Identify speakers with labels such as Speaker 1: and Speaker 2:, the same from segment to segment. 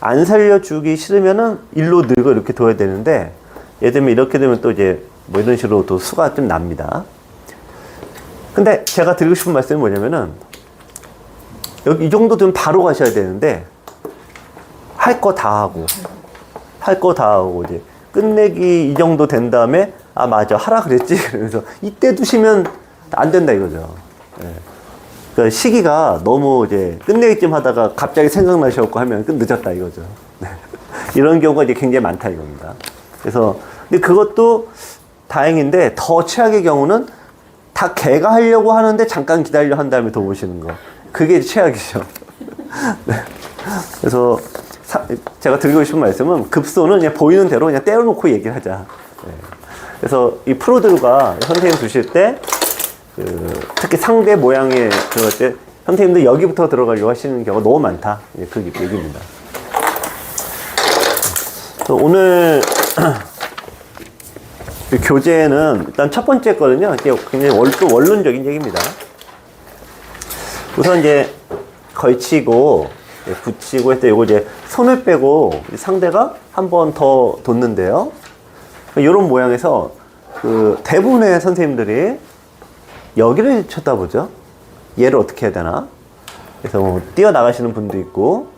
Speaker 1: 안 살려주기 싫으면은 일로 늘고 이렇게 둬야 되는데 예를 들면 이렇게 되면 또 이제 뭐 이런 식으로 또 수가 좀 납니다. 근데 제가 드리고 싶은 말씀이 뭐냐면은 여기 이 정도 되면 바로 가셔야 되는데 할 거 다 하고 할 거 다 하고 이제 끝내기 이 정도 된 다음에 아 맞아 하라 그랬지 그러면서 이때 두시면 안 된다 이거죠. 예. 그 시기가 너무 이제 끝내기쯤 하다가 갑자기 생각나셔갖고 하면 끝 늦었다 이거죠. 네. 이런 경우가 이제 굉장히 많다 이겁니다. 그래서 근데 그것도 다행인데 더 최악의 경우는 다 개가 하려고 하는데 잠깐 기다려 한 다음에 도보시는 거. 그게 최악이죠. 네. 그래서 사- 제가 드리고 싶은 말씀은 급소는 그냥 보이는 대로 그냥 떼어놓고 얘기를 하자. 네. 그래서 이 프로들과 선생님 두실 때 그, 특히 상대 모양의 그럴 때 선생님들 여기부터 들어가려고 하시는 경우가 너무 많다. 예, 그 얘기입니다. 오늘 이 교재는 일단 첫 번째 거는요. 굉장히 월, 또 원론적인 얘기입니다. 우선 이제 걸치고 예, 붙이고 했을 때 이거 이제 손을 빼고 상대가 한 번더 뒀는데요. 이런 모양에서 그 대부분의 선생님들이 여기를 쳐다보죠. 얘를 어떻게 해야 되나? 그래서 뭐 뛰어나가시는 분도 있고,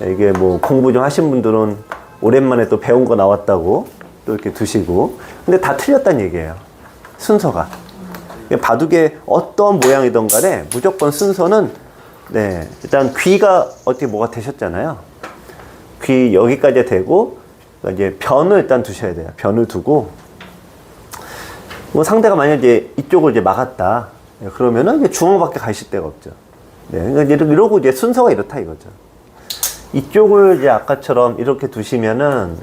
Speaker 1: 이게 뭐 공부 좀 하신 분들은 오랜만에 또 배운 거 나왔다고 또 이렇게 두시고, 근데 다 틀렸다는 얘기예요. 순서가. 바둑의 어떤 모양이든 간에 무조건 순서는, 네, 일단 귀가 어떻게 뭐가 되셨잖아요. 귀 여기까지 되고, 이제 변을 일단 두셔야 돼요. 변을 두고, 뭐 상대가 만약 이제 이쪽을 이제 막았다. 예, 그러면은 이제 중앙밖에 가실 데가 없죠. 네, 그러니까 이러고 이제 순서가 이렇다 이거죠. 이쪽을 이제 아까처럼 이렇게 두시면은,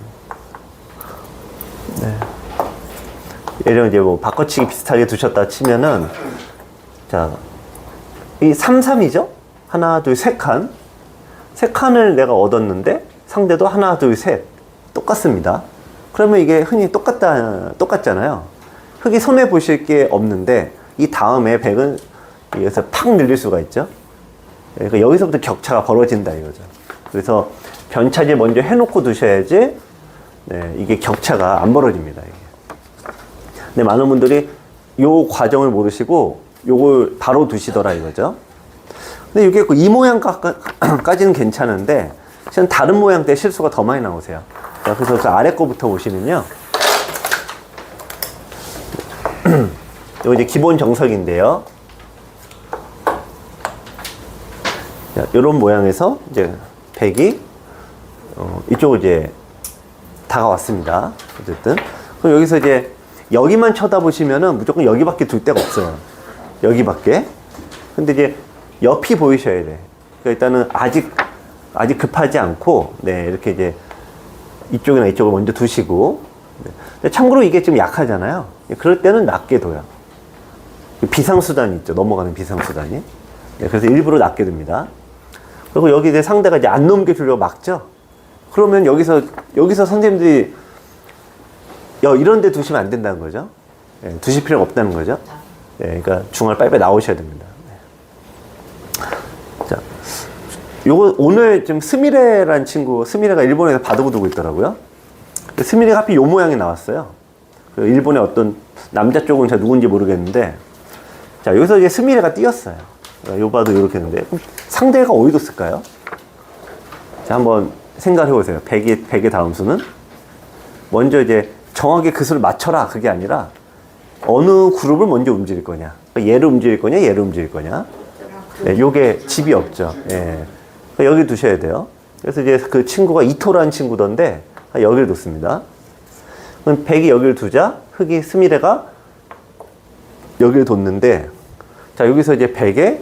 Speaker 1: 네. 예를 이제 뭐 바꿔치기 비슷하게 두셨다 치면은, 자, 이 3, 3이죠? 하나, 둘, 세 칸. 세 칸을 내가 얻었는데 상대도 하나, 둘, 셋. 똑같습니다. 그러면 이게 흔히 똑같다, 똑같잖아요. 흙이 손해 보실 게 없는데 이 다음에 백은 여기서 팍 늘릴 수가 있죠. 그러니까 여기서부터 격차가 벌어진다 이거죠. 그래서 변차질 먼저 해놓고 두셔야지 네, 이게 격차가 안 벌어집니다. 이게. 근데 많은 분들이 요 과정을 모르시고 요걸 바로 두시더라 이거죠. 근데 이게 그이 모양까지는 괜찮은데 다른 모양 때 실수가 더 많이 나오세요. 자, 그래서 그 아래 거부터 보시면요. 이거 이제 기본 정석인데요. 자, 이런 모양에서 이제 백이 어, 이쪽으로 이제 다가왔습니다. 어쨌든 그럼 여기서 이제 여기만 쳐다보시면은 무조건 여기밖에 둘 데가 없어요. 여기밖에. 근데 이제 옆이 보이셔야 돼. 그러니까 일단은 아직 아직 급하지 않고 네 이렇게 이제 이쪽이나 이쪽을 먼저 두시고 네. 참고로 이게 좀 약하잖아요. 그럴 때는 낮게 둬요. 비상수단이 있죠. 넘어가는 비상수단이. 네, 그래서 일부러 낮게 둡니다. 그리고 여기 이제 상대가 이제 안 넘겨주려고 막죠. 그러면 여기서, 여기서 선생님들이 야, 이런 데 두시면 안 된다는 거죠. 예, 두실 필요가 없다는 거죠. 예, 그러니까 중앙을 빨리빨리 나오셔야 됩니다. 네. 자, 요거 오늘 지금 스미레란 친구, 스미레가 일본에서 바둑을 두고 있더라고요. 스미레가 하필 요 모양이 나왔어요. 그 일본의 어떤 남자 쪽은 제가 누군지 모르겠는데, 자, 여기서 이제 스미레가 띄었어요. 그러니까 요 봐도 이렇게 했는데, 상대가 어디 뒀을까요? 자, 한번 생각해 보세요. 100의, 100의 다음 수는? 먼저 이제 정확하게 그 수를 맞춰라. 그게 아니라, 어느 그룹을 먼저 움직일 거냐. 그러니까 얘를 움직일 거냐, 얘를 움직일 거냐. 네, 요게 집이 없죠. 예. 그러니까 여기 두셔야 돼요. 그래서 이제 그 친구가 이토라는 친구던데, 여기를 뒀습니다. 그럼 백이 여기를 두자, 흑이 스미레가 여기를 뒀는데, 자, 여기서 이제 백에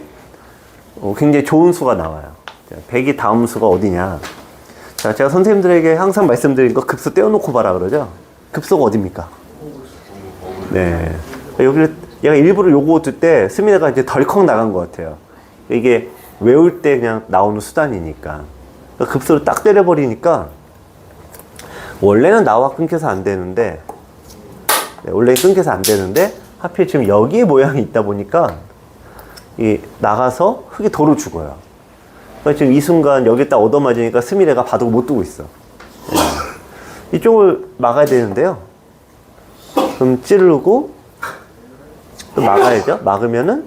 Speaker 1: 어, 굉장히 좋은 수가 나와요. 자, 백이 다음 수가 어디냐. 자, 제가 선생님들에게 항상 말씀드린 거 급수 떼어놓고 봐라 그러죠? 급수가 어딥니까? 네. 여기를, 얘가 일부러 요거 둘때 스미레가 이제 덜컥 나간 것 같아요. 이게 외울 때 그냥 나오는 수단이니까. 그러니까 급수를 딱 때려버리니까 원래는 나와 끊겨서 안 되는데 네, 원래 끊겨서 안 되는데 하필 지금 여기에 모양이 있다 보니까 이 나가서 흙이 도로 죽어요. 그러니까 지금 이 순간 여기 딱 얻어맞으니까 스미레가 바둑 못 두고 있어. 예. 이쪽을 막아야 되는데요. 그럼 찌르고 또 막아야죠. 막으면은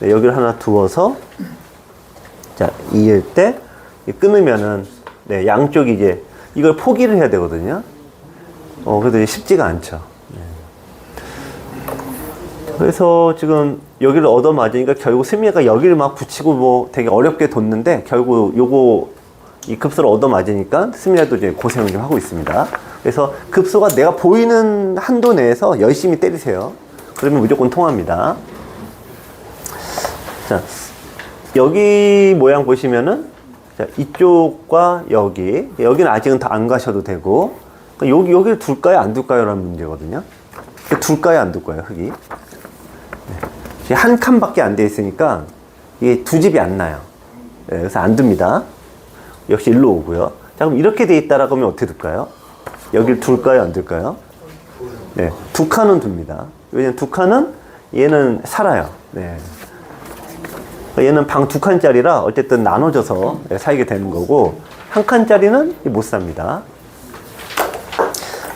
Speaker 1: 네, 여기를 하나 두어서 자 이을 때 끊으면은 네, 양쪽이 이제 이걸 포기를 해야 되거든요. 어 그래도 쉽지가 않죠. 네. 그래서 지금 여기를 얻어 맞으니까 결국 스미가 여기를 막 붙이고 뭐 되게 어렵게 뒀는데 결국 요거 이 급소를 얻어 맞으니까 스미라도 이제 고생을 좀 하고 있습니다. 그래서 급소가 내가 보이는 한도 내에서 열심히 때리세요. 그러면 무조건 통합니다. 자, 여기 모양 보시면은 자, 이쪽과 여기 여기는 아직은 다 안 가셔도 되고 그러니까 여기 여기를 둘까요 안 둘까요라는 문제거든요. 둘까요 안 둘까요 흙이 네. 한 칸밖에 안 돼 있으니까 이게 두 집이 안 나요. 네, 그래서 안 둡니다. 역시 일로 오고요. 자 그럼 이렇게 돼 있다라고 하면 어떻게 둘까요? 여기를 둘까요 안 둘까요? 네, 두 칸은 둡니다. 왜냐면 두 칸은 얘는 살아요. 네. 얘는 방 두 칸짜리라 어쨌든 나눠져서 살게 되는 거고 한 칸짜리는 못 삽니다.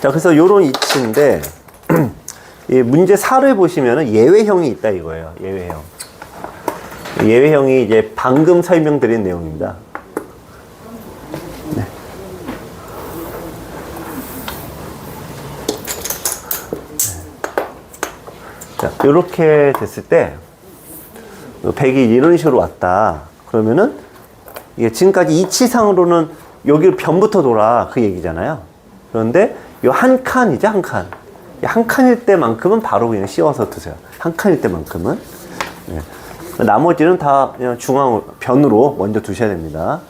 Speaker 1: 자, 그래서 요런 이치인데 이 문제 4를 보시면은 예외형이 있다 이거예요. 예외형. 예외형이 이제 방금 설명드린 내용입니다. 네. 자, 이렇게 됐을 때 백이 이런 식으로 왔다. 그러면은 이게 지금까지 이치상으로는 여기를 변부터 돌아 그 얘기잖아요. 그런데 이 한 칸이죠, 한 칸. 이한 칸일 때만큼은 바로 그냥 씌워서 두세요. 한 칸일 때만큼은. 네. 나머지는 다 그냥 중앙 변으로 먼저 두셔야 됩니다.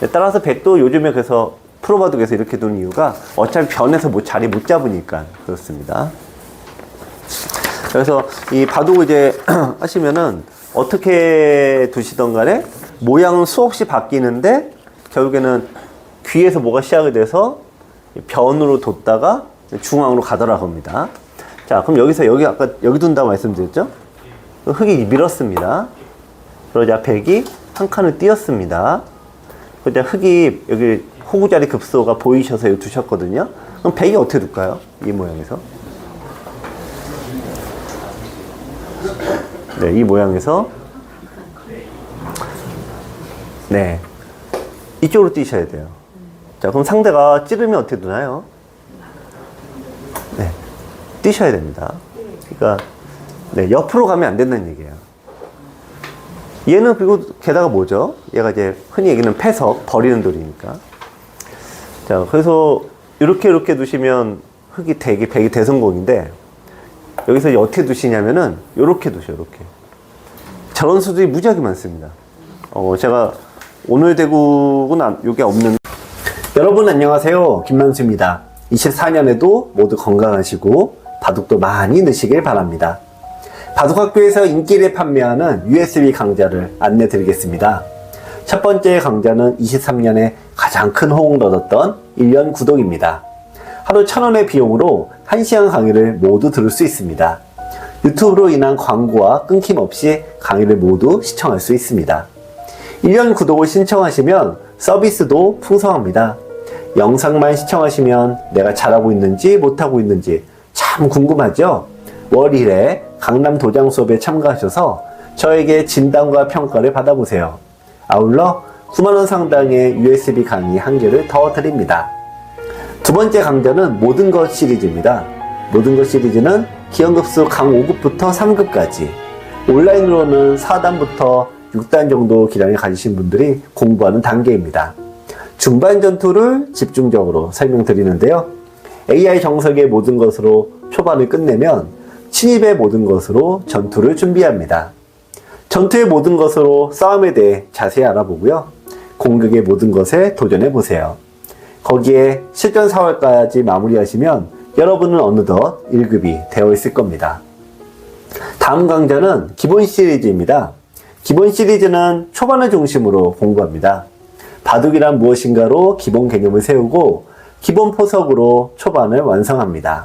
Speaker 1: 네, 따라서 백도 요즘에 그래서 프로바둑에서 이렇게 두는 이유가 어차피 변에서 뭐 자리 못 잡으니까 그렇습니다. 그래서 이 바둑 이제 하시면은 어떻게 두시던 간에 모양은 수없이 바뀌는데 결국에는 귀에서 뭐가 시작이 돼서 변으로 뒀다가 중앙으로 가더라고 합니다. 자, 그럼 여기서 여기 아까 여기 둔다고 말씀드렸죠? 흙이 밀었습니다. 그러자 백이 한 칸을 띄었습니다. 그러자 흙이 여기 호구자리 급소가 보이셔서 여기 두셨거든요. 그럼 백이 어떻게 둘까요? 이 모양에서. 네, 이 모양에서 네 이쪽으로 뛰셔야 돼요. 자, 그럼 상대가 찌르면 어떻게 되나요? 네, 뛰셔야 됩니다. 그러니까 네, 옆으로 가면 안 된다는 얘기예요. 얘는 그리고 게다가 뭐죠? 얘가 이제 흔히 얘기는 패석 버리는 돌이니까. 자, 그래서 이렇게 이렇게 두시면 흙이 대기 백이 대성공인데 여기서 어떻게 두시냐면은 요렇게 두셔 요렇게 저런 수들이 무지하게 많습니다 어 제가 오늘 안- 요게 없는 여러분 안녕하세요 김만수입니다 24년에도 모두 건강하시고 바둑도 많이 넣으시길 바랍니다 바둑학교에서 인기를 판매하는 USB 강좌를 안내 드리겠습니다 첫 번째 강좌는 23년에 가장 큰 호응을 얻었던 1년 구독입니다 하루 천 원의 비용으로 1시간 강의를 모두 들을 수 있습니다. 유튜브로 인한 광고와 끊김없이 강의를 모두 시청할 수 있습니다. 1년 구독을 신청하시면 서비스도 풍성합니다. 영상만 시청하시면 내가 잘하고 있는지 못하고 있는지 참 궁금하죠? 월 1회 강남 도장 수업에 참가하셔서 저에게 진단과 평가를 받아보세요. 아울러 9만원 상당의 USB 강의 한 개를 더 드립니다. 두 번째 강좌는 모든 것 시리즈입니다. 모든 것 시리즈는 기형급수 강 5급부터 3급까지 온라인으로는 4단부터 6단 정도 기량을 가지신 분들이 공부하는 단계입니다. 중반 전투를 집중적으로 설명드리는데요. AI 정석의 모든 것으로 초반을 끝내면 침입의 모든 것으로 전투를 준비합니다. 전투의 모든 것으로 싸움에 대해 자세히 알아보고요. 공격의 모든 것에 도전해 보세요. 거기에 실전 4월까지 마무리하시면 여러분은 어느덧 1급이 되어 있을 겁니다. 다음 강좌는 기본 시리즈입니다. 기본 시리즈는 초반을 중심으로 공부합니다. 바둑이란 무엇인가로 기본 개념을 세우고 기본 포석으로 초반을 완성합니다.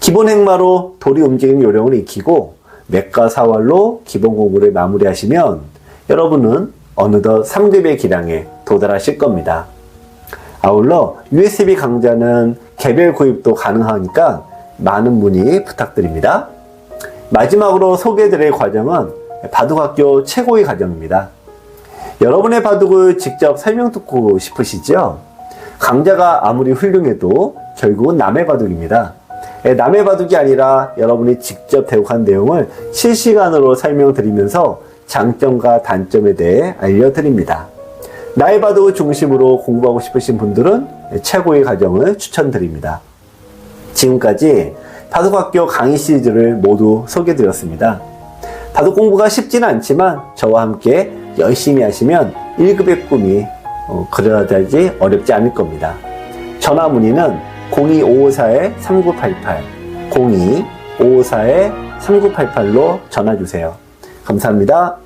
Speaker 1: 기본 행마로 돌이 움직이는 요령을 익히고 맥과 사활로 기본 공부를 마무리하시면 여러분은 어느덧 3급의 기량에 도달하실 겁니다. 아울러 USB 강좌는 개별 구입도 가능하니까 많은 문의 부탁드립니다. 마지막으로 소개해드릴 과정은 바둑학교 최고의 과정입니다. 여러분의 바둑을 직접 설명 듣고 싶으시죠? 강좌가 아무리 훌륭해도 결국은 남의 바둑입니다. 예, 남의 바둑이 아니라 여러분이 직접 대국한 내용을 실시간으로 설명드리면서 장점과 단점에 대해 알려드립니다. 나의 바둑을 중심으로 공부하고 싶으신 분들은 최고의 과정을 추천드립니다. 지금까지 바둑학교 강의 시리즈를 모두 소개드렸습니다. 바둑 공부가 쉽지는 않지만 저와 함께 열심히 하시면 1급의 꿈이 어, 그려지지 어렵지 않을 겁니다. 전화 문의는 02554-3988, 02-554-3988로 전화 주세요. 감사합니다.